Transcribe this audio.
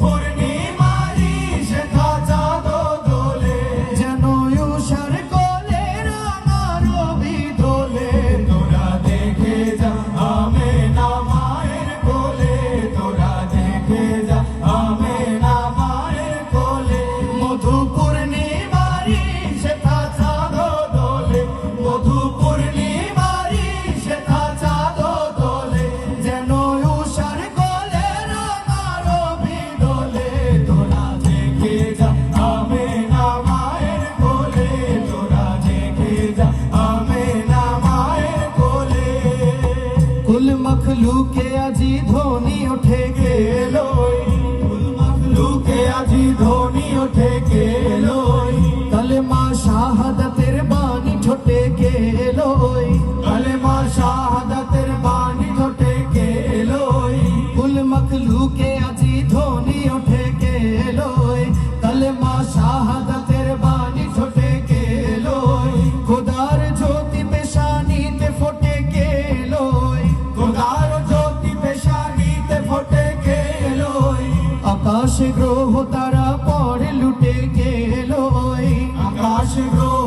important. কুল মখলুকে আজি ধ্বনি ওঠে গেলোই কুল মখলুকে আজি ধ্বনি ওঠে গেলোই কালেমা শাহাদাতের বাণী ঠোঁটে গেলোই আকাশ গ্রহ তারা পরে লুটে গেল আকাশ গ্রহ